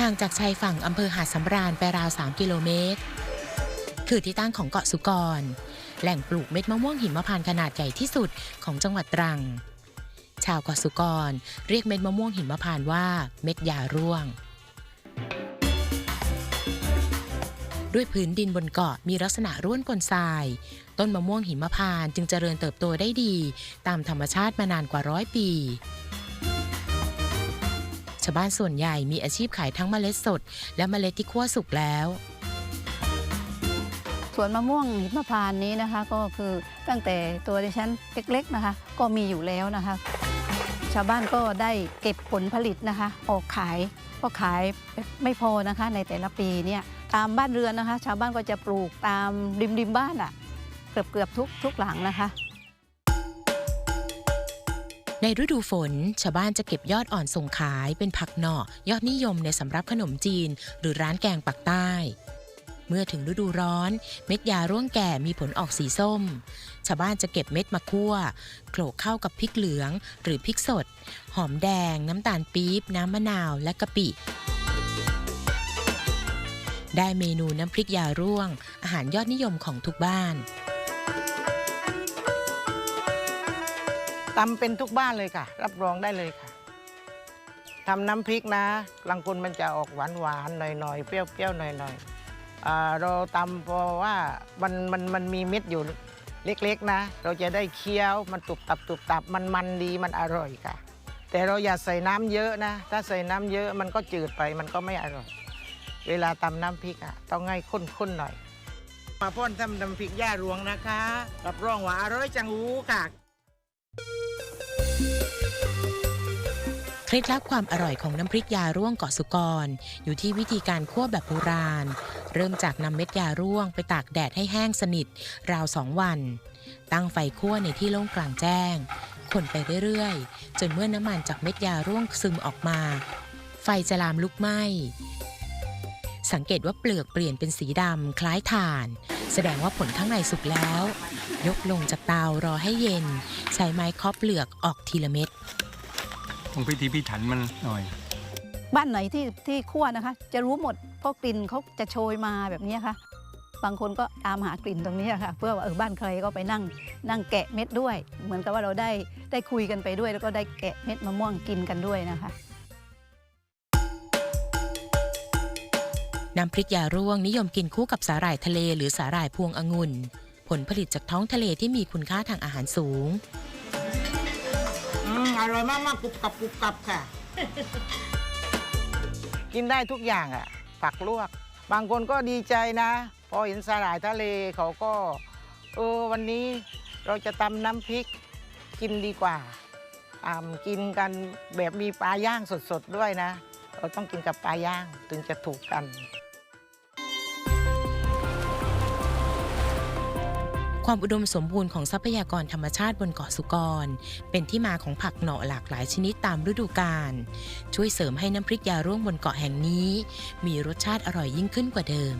ห่างจากชายฝั่งอำเภอหาดสำราญไปราว 3 กิโลเมตร คือที่ตั้งของเกาะสุกร แหล่งปลูกเม็ดมะม่วงหิมพานต์ขนาดใหญ่ที่สุดของจังหวัดตรัง ชาวเกาะสุกร เรียกเม็ดมะม่วงหิมพานต์ว่าเม็ดยาร่วง ด้วยพื้นดินบนเกาะมีลักษณะร่วนปนทราย ต้นมะม่วงหิมพานต์จึงเจริญเติบโตได้ดี ตามธรรมชาติมานานกว่าร้อยปี ชาวบ้านส่วนใหญ่มีอาชีพขายทั้งเมล็ดสด และเมล็ดที่คั่วสุกแล้วสวนมะม่วงหิมพานต์นี้นะคะก็คือตั้งแต่ตัวดิฉันเล็กๆนะคะ ก็มีอยู่แล้วนะคะ ชาวบ้านก็ได้เก็บผลผลิตนะคะ ออกขายก็ขายไม่พอนะคะ ในแต่ละปีเนี่ยตามบ้านเรือนนะคะ ชาวบ้านก็จะปลูกตามริมริมบ้านอะ่ะเกือบเกือบทุกทุกหลังนะคะ ในฤดูฝน ชาวบ้านจะเก็บยอดอ่อนส่งขายเป็นผักหน่อยอดนิยมในสำรับขนมจีน หรือร้านแกงปักใต้ เมื่อถึงฤดูร้อน เม็ดยาร่วงแก่มีผลออกสีส้ม ชาวบ้านจะเก็บเม็ดมาคั่วโขลกเข้ากับพริกเหลือง หรือพริกสด หอมแดง น้ำตาลปี๊บ น้ำมะนาวและกะปิได้เมนูน้ำพริกยาร่วง อาหารยอดนิยมของทุกบ้าน ตำเป็นทุกบ้านเลยค่ะ รับรองได้เลยค่ะทำน้ำพริกนะบางคนมันจะออกหวานหวานหน่อยๆ เปรี้ยวๆหน่อยๆอ่าเราตำเพราะว่ามันมันมันมีเม็ดอยู่เล็กๆนะ เราจะได้เคี้ยวมันตุบตับตุบตับมันมันดีมันอร่อยค่ะ แต่เราอย่าใส่น้ำเยอะนะ ถ้าใส่น้ำเยอะมันก็จืดไปมันก็ไม่อร่อย เวลาตำน้ำพริกอะต้องให้ข้นๆหน่อย มาพ่นทำน้ำพริกย่ารวงนะคะ รับรองว่าอร่อยจังหูค่ะ ล็ดลับความอร่อยของน้ำพริกยาร่วงเกาะสุกร อยู่ที่วิธีการคั่วแบบโบราณ เริ่มจากนำเม็ดยาร่วงไปตากแดดให้แห้งสนิท ราวสองวัน ตั้งไฟคั่วในที่โล่งกลางแจ้ง คนไปเรื่อยๆ จนเมื่อน้ำมันจากเม็ดยาร่วงซึมออกมา ไฟจะลามลุกไหม้สังเกตว่าเปลือกเปลี่ยนเป็นสีดำคล้ายถ่าน แสดงว่าผลข้างในสุกแล้ว ยกลงจากเตารอให้เย็น ใช้ไม้เคาะเปลือกออกทีละเม็ด ต้องพิธีพิถันมันหน่อย บ้านไหนที่ที่คั่วนะคะ จะรู้หมดเพราะกลิ่นเขาจะโชยมาแบบนี้ค่ะ บางคนก็ตามหากลิ่นตรงนี้ค่ะ เพื่อว่าเออบ้านใครก็ไปนั่ง นั่งแกะเม็ดด้วย เหมือนกับว่าเราได้ได้คุยกันไปด้วย แล้วก็ได้แกะเม็ดมะม่วงกินกันด้วยนะคะน้ำพริกยาร่วงนิยมกินคู่กับสาหร่ายทะเลหรือสาหร่ายพวงองุ่น ผลผลิตจากท้องทะเลที่มีคุณค่าทางอาหารสูงอืมอ ร่อยมากมากกรุบกรับกรุบกรับค่ะ กินได้ทุกอย่างอะ ผักลวก บางคนก็ดีใจนะ พอเห็นสาหร่ายทะเลเขาก็ เออวันนี้เราจะตำน้ำพริกกินดีกว่าอ่ากินกันแบบมีปลาย่างสดๆด้วยนะ เราต้องกินกับปลาย่างถึงจะถูกกัน ความอุดมสมบูรณ์ของทรัพยากรธรรมชาติบนเกาะสุกร เป็นที่มาของผักเหนาะหลากหลายชนิดตามฤดูกาลช่วยเสริมให้น้ำพริกยาร่วงบนเกาะแห่งนี้ มีรสชาติอร่อยยิ่งขึ้นกว่าเดิม